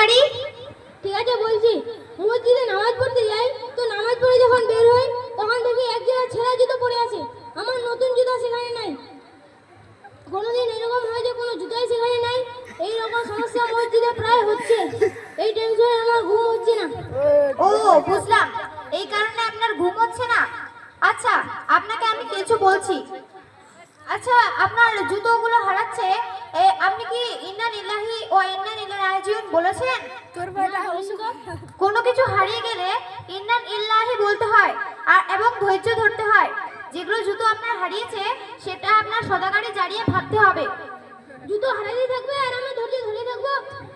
পারি ঠিক আছে, বলছি। মসজিদে নামাজ পড়তে যাই, তো নামাজ পড়ে যখন বের হই, তখন দেখি এক জায়গায় ছেঁড়া জুতো পরে আছে। আমার নতুন জুতো সেখানে নাই। কোনোদিন এরকম হয় যে কোনো জুতোই সেখানে নাই? এই রকম সমস্যা মসজিদে প্রায় হচ্ছে। এই টেনশনে আমার ঘুম হচ্ছে না। ও, বুঝলাম। এই কারণে আপনার ঘুম হচ্ছে না। আচ্ছা আপনাকে আমি কিছু বলছি। আচ্ছা আপনার জুতোগুলো হারাচ্ছে আপনি কি ইন্নান ইল্লাহি ও ইন্নান ইল্লাহি রাজিউন বলেছেন? কোনো কিছু হারিয়ে গেলে ইন্নান ইল্লাহি বলতে হয় আর এবং ধৈর্য ধরতে হয়। যেগুলো জুতো আপনার হারিয়েছে সেটা আপনার সদাগারে জারিয়ে ভাবতে হবে। জুতো হারাতেই থাকবে আর আমি ধৈর্য ধরে থাকব।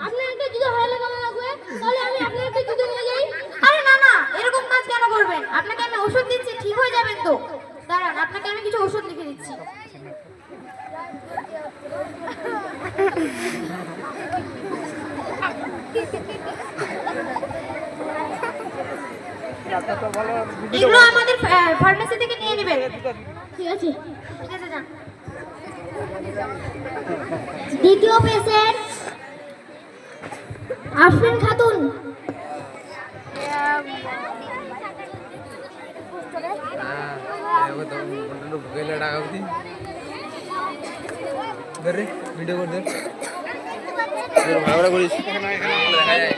আপনার একটা জুতো হারালে কেমন লাগবে? তাহলে আমি আপনার একটা জুতো নিয়ে যাই। আরে না না এরকম কাজ কেন করবেন? আপনাকে আমি ওষুধ দিচ্ছি ঠিক হয়ে যাবেন তো। দাঁড়ান আপনাকে আমি কিছু ওষুধ লিখে দিচ্ছি। এগুলো আমাদের ফার্মেসি থেকে নিয়ে নেবেন ঠিক আছে। ঠিক আছে। যান দ্বিতীয় পেশেন্ট আফরিন খাতুন। রে ভিডিও করে ধর ভালো করিস দেখা যায় হ্যাঁ।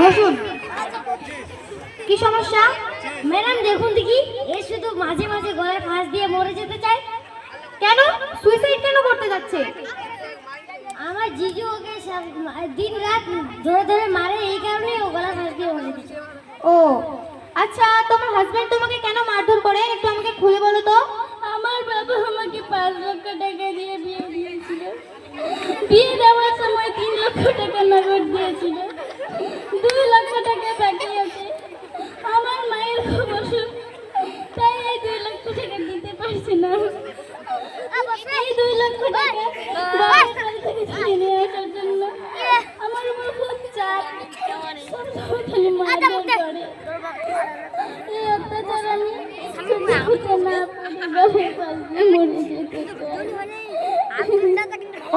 বসুন। কি সমস্যা? ম্যাডাম দেখুন দেখি। এ শুধু মাঝে মাঝে গলায় ফাঁস দিয়ে মরে যেতে চায়। কেন? সুইসাইড কেন করতে যাচ্ছে? আমার জিজু ওকে দিন রাত ধরে ধরে মারে এই কারণে ও গলা ফাঁস দিয়ে মরে যেতে ও আচ্ছা তোমার হাজবেন্ড তোমাকে কেন মারধর করে? একটু আমাকে খুলে বলো তো। আমার বাবা আমাকে পাঁচ লক্ষ টাকা দিয়ে বিয়ে দিয়েছিল। বিয়ে দেওয়ার সময় তিন লক্ষ টাকা নগদ দিয়েছিল। দুই লক্ষ টাকা বাকি আছে। আমার মায়ের খুব অসুখ, তাই এই দুই লক্ষ টাকা দিতে পারছি না। এই দুই লক্ষ টাকা নিয়ে আসার জন্য আমার উপর খুব চাপ খালি করে এই অত্যাচার আমি মরে যেতে চাই।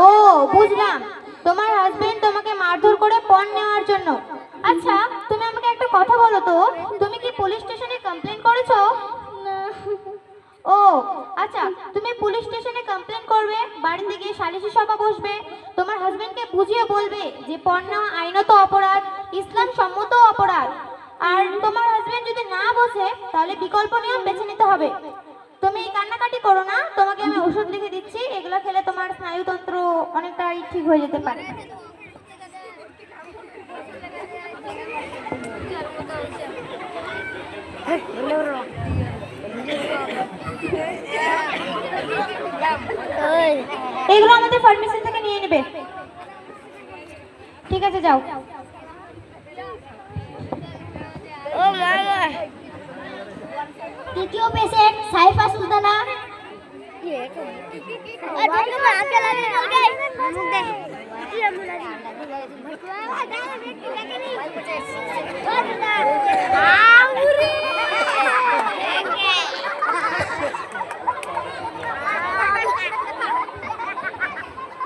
ও বুঝলাম। তোমার হাজবেন্ড তোমাকে মারধর করে পণ নেওয়ার জন্য। আচ্ছা তুমি আমাকে একটা কথা বলো তো। তুমি কি পুলিশ স্টেশনে কমপ্লেন করেছ? ও আচ্ছা তুমি পুলিশ স্টেশনে কমপ্লেন করবে বাড়িতে গিয়ে সালিশি সভা বসবে। তোমার হাজবেন্ডকে বুঝিয়ে বলবে যে পণ নেওয়া আইনত অপরাধ ইসলাম সম্মত অপরাধ। আর তোমার হাজবেন্ড যদি না বোঝে তাহলে বিকল্প নিয়ম বেছে নিতে হবে। তুমি কান্নাকাটি করো না, তোমাকে আমি ওষুধ লিখে দিচ্ছি, এগুলো খেলে তোমার স্নায়ুতন্ত্র অনেকটাই ঠিক হয়ে যেতে পারে। এগুলো আমাদের ফার্মেসি থেকে নিয়ে নেবে। ঠিক আছে, যাও। তৃতীয় পেশেন্ট সাইফা সুলতানা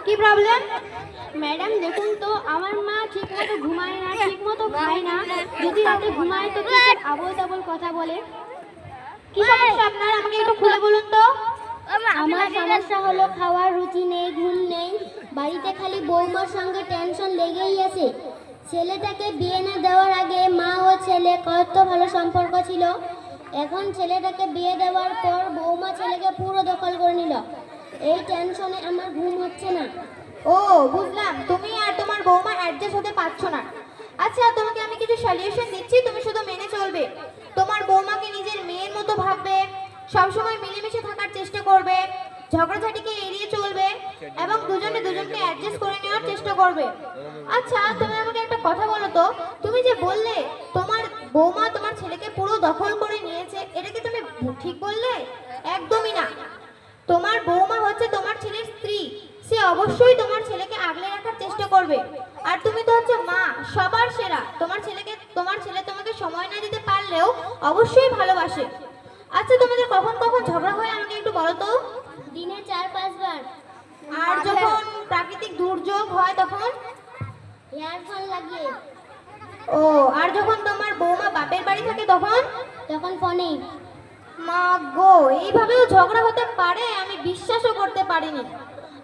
কি প্রবলেম ম্যাডাম দেখুন তো আমার মা ঠিক মতো ঘুমায় না ঠিক মতো খায় না যদি রাতে ঘুমায় তো কি সব আবল তাবল কথা বলে কি সমস্যা আপনার? আমাকে একটু খুলে বলুন তো। আমার সমস্যা হলো খাওয়ার রুচি নেই ঘুম নেই। বাড়িতে খালি বৌমার সঙ্গে টেনশন লেগেই আছে। ছেলেটাকে বিয়ে না দেওয়ার আগে মা ও ছেলে কত ভালো সম্পর্ক ছিল। এখন ছেলেটাকে বিয়ে দেওয়ার পর বৌমা ছেলেকে পুরো দখল করে নিল। এই টেনশনে আমার ঘুম হচ্ছে না। ও বুঝলাম। তুমি আর তোমার বৌমা অ্যাডজাস্ট হতে পারছ না। আচ্ছা তোমাকে আমি কিছু সলিউশন চেষ্টা করবে, ঝগড়াঝাটিকে এড়িয়ে চলবে এবং দুজনে দুজনকে অ্যাডজাস্ট করে নেওয়ার চেষ্টা করবে। আচ্ছা তুমি আমাকে একটা কথা বলো তো। তুমি যে বললে তোমার বৌমা তোমার ছেলেকে পুরো দখল করে নিয়েছে, এটা কি তুমি ঠিক বললে? একদমই না। তোমার বৌমা হচ্ছে তোমার ছেলের স্ত্রী। সে অবশ্যই তোমার ছেলেকে আগলে রাখার চেষ্টা করবে। আর তুমি তো হচ্ছে মা, সবার সেরা। তোমার ছেলেকে, তোমার ছেলে তোমাকে সময় না দিতে পারলেও অবশ্যই ভালোবাসে। আচ্ছা তোমাদের কখন কখন ঝগড়া হয় আমাকে একটু বলো তো দিনে চার পাঁচবার। আর যখন প্রাকৃতিক দুর্যোগ হয় তখন? ইয়ারফোন লাগিয়ে ও আর যখন তোমার বৌমা বাপের বাড়ি থাকে তখন? তখন ফোনে। মা গো এইভাবেও ঝগড়া হতে পারে? আমি বিশ্বাসও করতে পারিনি।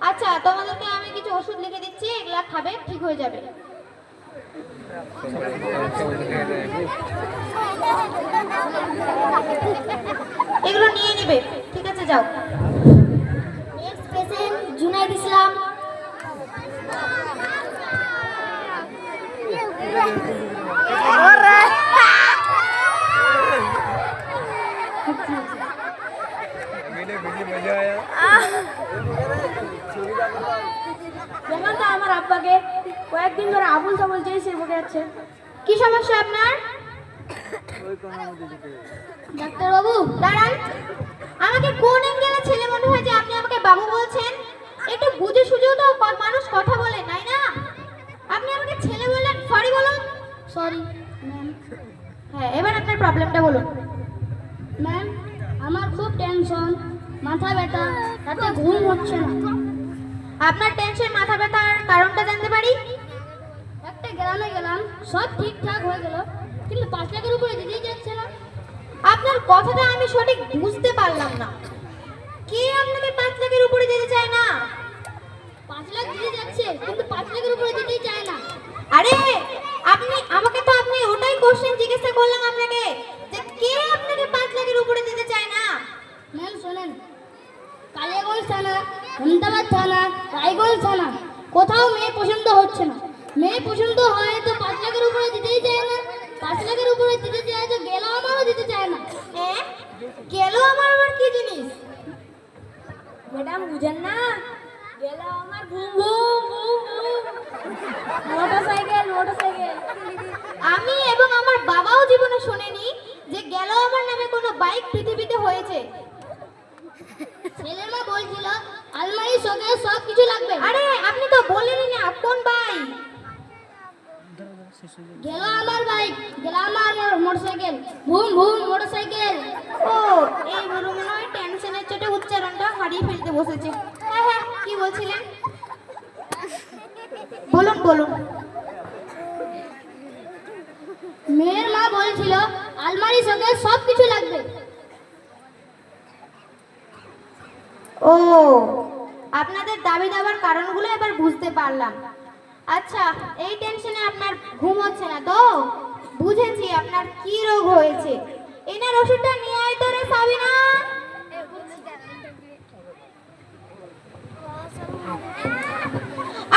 আচ্ছা তোমাদেরকে আমি কিছু ওষুধ লিখে দিচ্ছি এগুলা খাবে ঠিক হয়ে যাবে। এগুলো নিয়ে নিবে। যাও। জুনাইদ ইসলাম দেখলাম আমার আব্বাকে কয়েকদিন ধরে আবুল তাবুল বলছে সে বকে যাচ্ছে কি সমস্যা আপনার? ডাক্তারবাবু দাঁড়ান। কোন অ্যাঙ্গেলে ছেলে মনে হয় যে আপনি আমাকে বাবু বলছেন? একটু বুঝে সুঝেও তো মানুষ কথা বলে তাই না? আপনি আমাকে ছেলে বললেন সরি বলুন। সরি ম্যাম হ্যাঁ এবার আপনার প্রবলেমটা বলুন। ম্যাম আমার খুব টেনশন মাথা ব্যথা তাতে ঘুম হচ্ছে না। আপনার টেনশন মাথা ব্যথার কারণটা জানতে পারি? একটা গ্রামে গেলাম সব ঠিকঠাক হয়ে গেল কিন্তু পাঁচ লাখের উপরে দিতেই যাচ্ছে না। আপনার কথাটা আমি সঠিক বুঝতে পারলাম না। কে আপনাকে পাঁচ লাখের উপরে যেতে চায় না? পাঁচ লাখ দিতে যাচ্ছে কিন্তু পাঁচ লাখের উপরে দিতেই চায় না। আরে আপনি আমাকে তো আপনি ওটাই কোশ্চেন জিজ্ঞাসা করলাম আপনাকে যে কে আপনাকে পাঁচ লাখের উপরে দিতে চায় না? ম্যাম শোনেন। কালিয়াগঞ্জ থানা আহমেদাবাদ থানা রায়গঞ্জ থানা কোথাও মেয়ে পছন্দ হচ্ছে না। মেয়ে পছন্দ হয় তো পাঁচ লাখের উপরে দিতেই চায় না। পাঁচ উপরে দিতে চায় তো গেল আমারও দিতে চায় না। হ্যাঁ? গেল আমার আবার কি জিনিস? ম্যাডাম বুঝেন না? গেল আমার boom boom boom boom motorcycle motorcycle. আমি এবং আমার বাবাও জীবনে শুনেনি যে গেল আমার নামে কোনো বাইক পৃথিবীতে হয়েছে। ছেলের মা বলছিল আলমারি সঙ্গে সব কিছু লাগবে। আরে আপনি তো বলেনই না কোন বাইক? গেল আমার বাইক গেল আমার মোটরসাইকেল। Boom boom motorcycle. ও এই বুড়ো মনে হয় টেনশনের চোটে উচ্চারণটা হারিয়ে ফেলতে বসেছে। হ্যাঁ হ্যাঁ কি বলছিলেন? বলুন বলুন। মেয়ের মা বলছিল আলমারির সঙ্গে সব কিছু লাগবে। ও আপনাদের দাবি দাবার কারণগুলো এবার বুঝতে পারলাম। আচ্ছা এই টেনশনে আপনার ঘুম হচ্ছে না তো? বুঝেছি আপনার কি রোগ হয়েছে। এনার ওষুধটা নিয়ে আয় তো রে সাবিনা।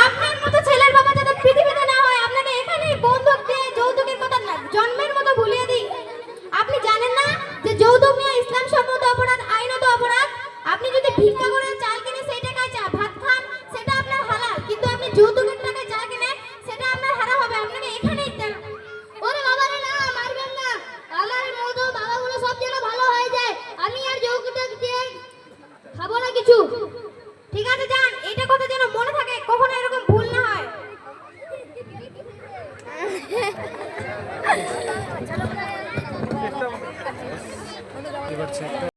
আপনার মতো ছেলের বাবা যাতে পৃথিবীতে না হয়, আপনাকে এখানে বন্ধক দিয়ে যৌতুকের কথা না, জন্মের মতো ভুলিয়ে দিই। আপনি জানেন না যে যৌতুক নিয়ে ইসলাম সম্মত অপরাধ, আইনত অপরাধ? আপনি যদি ভিক্ষা